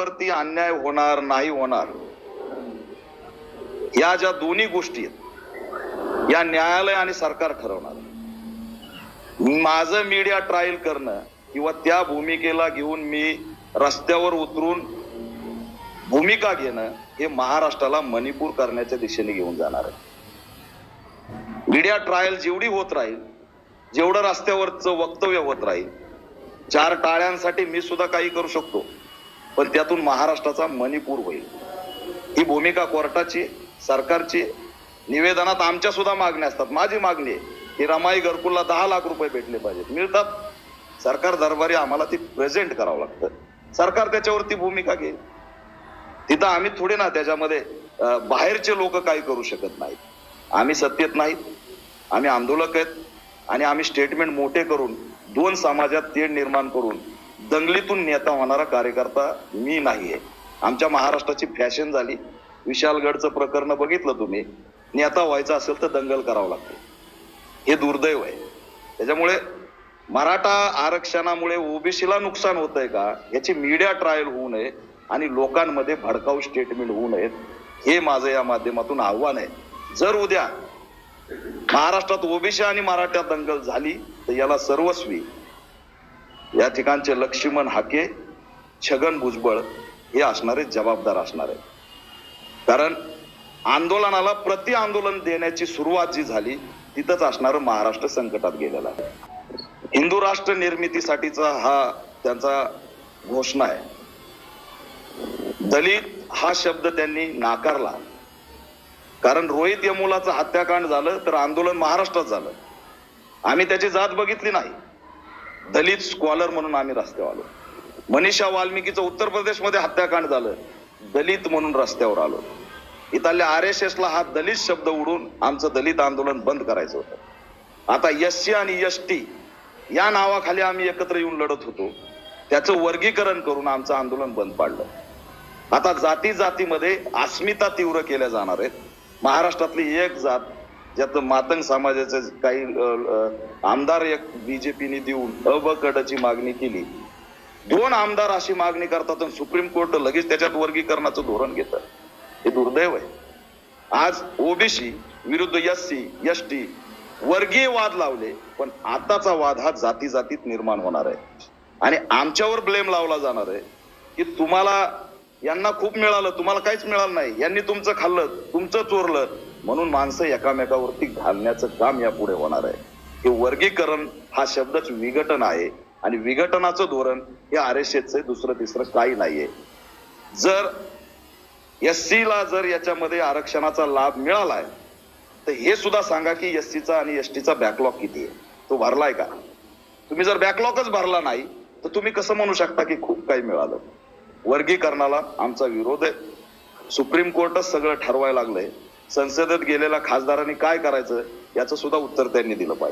जनतेवरती अन्याय होणार नाही होणार. या ज्या दोन्ही गोष्टी आहेत या न्यायालय आणि सरकार ठरवणार. माझं मीडिया ट्रायल करणं किंवा त्या भूमिकेला घेऊन मी रस्त्यावर उतरून भूमिका घेणं हे महाराष्ट्राला मणिपूर करण्याच्या दिशेने घेऊन जाणार आहे. मीडिया ट्रायल जेवढी होत राहील जेवढं रस्त्यावरचं वक्तव्य होत राहील चार टाळ्यांसाठी मी सुद्धा काही करू शकतो. पण त्यातून महाराष्ट्राचा मणिपूर होईल. ही भूमिका कोर्टाची सरकारची निवेदनात आमच्या सुद्धा मागण्या असतात. माझी मागणी आहे की रमाई घरकुलला दहा लाख रुपये भेटले पाहिजेत. मिळतात. सरकार दरबारी आम्हाला ती प्रेझेंट करावं लागतं. सरकार त्याच्यावरती भूमिका घेईल. तिथं आम्ही थोडे ना त्याच्यामध्ये बाहेरचे लोक काही करू शकत नाहीत. आम्ही सत्तेत नाहीत. आम्ही आंदोलक आहेत. आणि आम्ही स्टेटमेंट मोठे करून दोन समाजात तेढ निर्माण करून दंगलीतून नेता होणारा कार्यकर्ता मी नाहीये. आमच्या महाराष्ट्राची फॅशन झाली. विशालगडचं प्रकरण बघितलं तुम्ही. नेता व्हायचं असेल तर दंगल करावं लागते. हे दुर्दैव आहे. त्याच्यामुळे मराठा आरक्षणामुळे ओबीसीला नुकसान होत आहे का? याची मीडिया ट्रायल होऊ नये आणि लोकांमध्ये भडकाऊ स्टेटमेंट होऊ नयेत. हे माझं या माध्यमातून आव्हान आहे. जर उद्या महाराष्ट्रात ओबीसी आणि मराठा दंगल झाली तर याला सर्वस्वी या ठिकाणचे लक्ष्मण हाके छगन भुजबळ हे असणारे जबाबदार असणार. आहे कारण आंदोलनाला प्रति आंदोलन देण्याची सुरुवात जी झाली तिथंच असणारं महाराष्ट्र संकटात गेलेलं आहे. हिंदू राष्ट्र निर्मितीसाठीचा हा त्यांचा घोषणा आहे. दलित हा शब्द त्यांनी नाकारला. कारण रोहित यमुलाचं हत्याकांड झालं तर आंदोलन महाराष्ट्रात झालं. आम्ही त्याची जात बघितली नाही. दलित स्कॉलर म्हणून आम्ही रस्त्यावर आलो. मनीषा वाल्मिकीचं उत्तर प्रदेशमध्ये हत्याकांड झालं. दलित म्हणून रस्त्यावर आलो. इथल्या आर एस एसला हा दलित शब्द उडून आमचं दलित आंदोलन बंद करायचं होतं. आता एस सी आणि एस टी या नावाखाली आम्ही एकत्र येऊन लढत होतो. त्याचं वर्गीकरण करून आमचं आंदोलन बंद पाडलं. आता जाती जातीमध्ये अस्मिता तीव्र केल्या जाणार आहेत. महाराष्ट्रातली एक जात ज्यात मातंग समाजाचे काही आमदार एक बीजेपीने देऊन अ मागणी केली. दोन आमदार अशी मागणी करतात आणि सुप्रीम कोर्ट लगेच त्याच्यात वर्गीकरणाचं धोरण घेतं हे दुर्दैव आहे. आज ओबीसी विरुद्ध एस सी एस टी वर्गीय वाद लावले पण आताचा वाद हा जाती जातीत निर्माण होणार आहे. आणि आमच्यावर ब्लेम लावला जाणार आहे की तुम्हाला यांना खूप मिळालं तुम्हाला काहीच मिळालं नाही. यांनी तुमचं खाल्लं तुमचं चोरलं म्हणून माणसं एकामेकावरती घालण्याचं काम यापुढे होणार आहे. हे वर्गीकरण हा शब्दच विघटन आहे आणि विघटनाचं धोरण हे आर एस एसचं दुसरं तिसरं काही नाहीये. जर एस सीला जर याच्यामध्ये आरक्षणाचा लाभ मिळालाय तर हे सुद्धा सांगा की एस सीचा आणि एस टीचा बॅकलॉग किती आहे? तो भरलाय का? तुम्ही जर बॅकलॉगच भरला नाही तर तुम्ही कसं म्हणू शकता की खूप काही मिळालं? वर्गीकरणाला आमचा विरोध आहे. सुप्रीम कोर्टच सगळं ठरवायला लागलंय. संसदेत गेलेल्या खासदारांनी काय करायचं याचं सुद्धा उत्तर त्यांनी दिलं पाहिजे.